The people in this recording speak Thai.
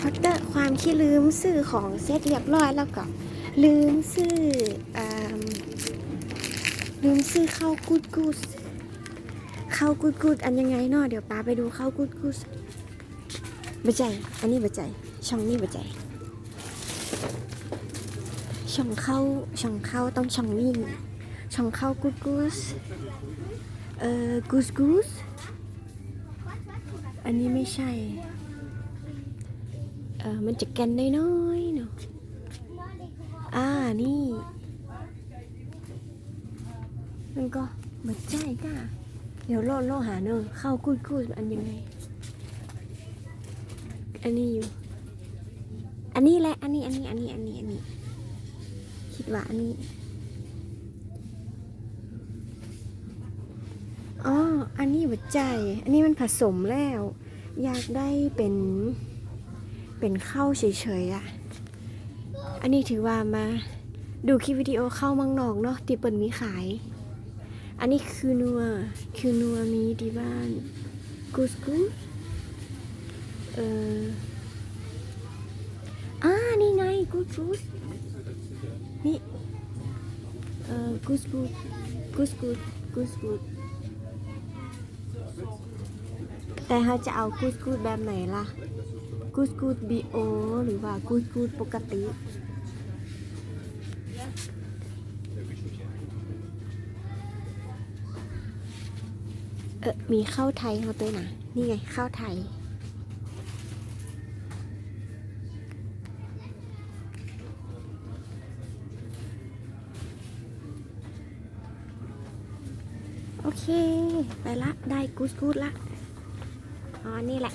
พักเตอร์ความขี้ลืมซื้อของเสร็จเรียบร้อยแล้วก็ลืมซื้ออลืมซื้อข้าวกูดกูดข้าวกูดกูดอันยังไงเนาะเดี๋ยวป้าไปดูข้าวกูดกูดบัจใจ อันนี้บัจใจ ช่องนี้บัจใจ ช่องเข้าช่องเข้าต้องช่องนี้ช่องเข้ากูดกูดเอ่อกูสกูสอันนี้ไม่ใช่ มันจะแกนน้อยๆเนาะอ่านี่ มันก็มาใจก้าเดี๋ยวโลดโลหาเนอะเข้ากูดกูดอันยังไง อันนี้อยู่ อันนี้แหละ อันนี้ อันนี้ อันนี้ อันนี้ อันนี้ คิดว่าอันนี้ อ๋อ อันนี้หัวใจ อันนี้มันผสมแล้ว อยากได้เป็น เป็นข้าวเฉยๆอะ่ะ อันนี้ถือว่ามาดูคลิปวิดีโอเข้ามังนอกเนาะที่เปิดมีขาย อันนี้คือนัวคือนัวมีที่บ้านกูสกูเอ่ออ่านี่ไงกูสกูสนี่เอ่อกูสกูสกูสกูสกูสกูสแต่เขาจะเอากูสกูสแบบไหนล่ะ กูดกูดบีโอหรือว่ากูดกูดปกติ เออมีข้าวไทยเขาตัวนะนี่ไงข้าวไทย โอเค ไปละ ได้กูดกูดละ อ๋อ นี่แหละ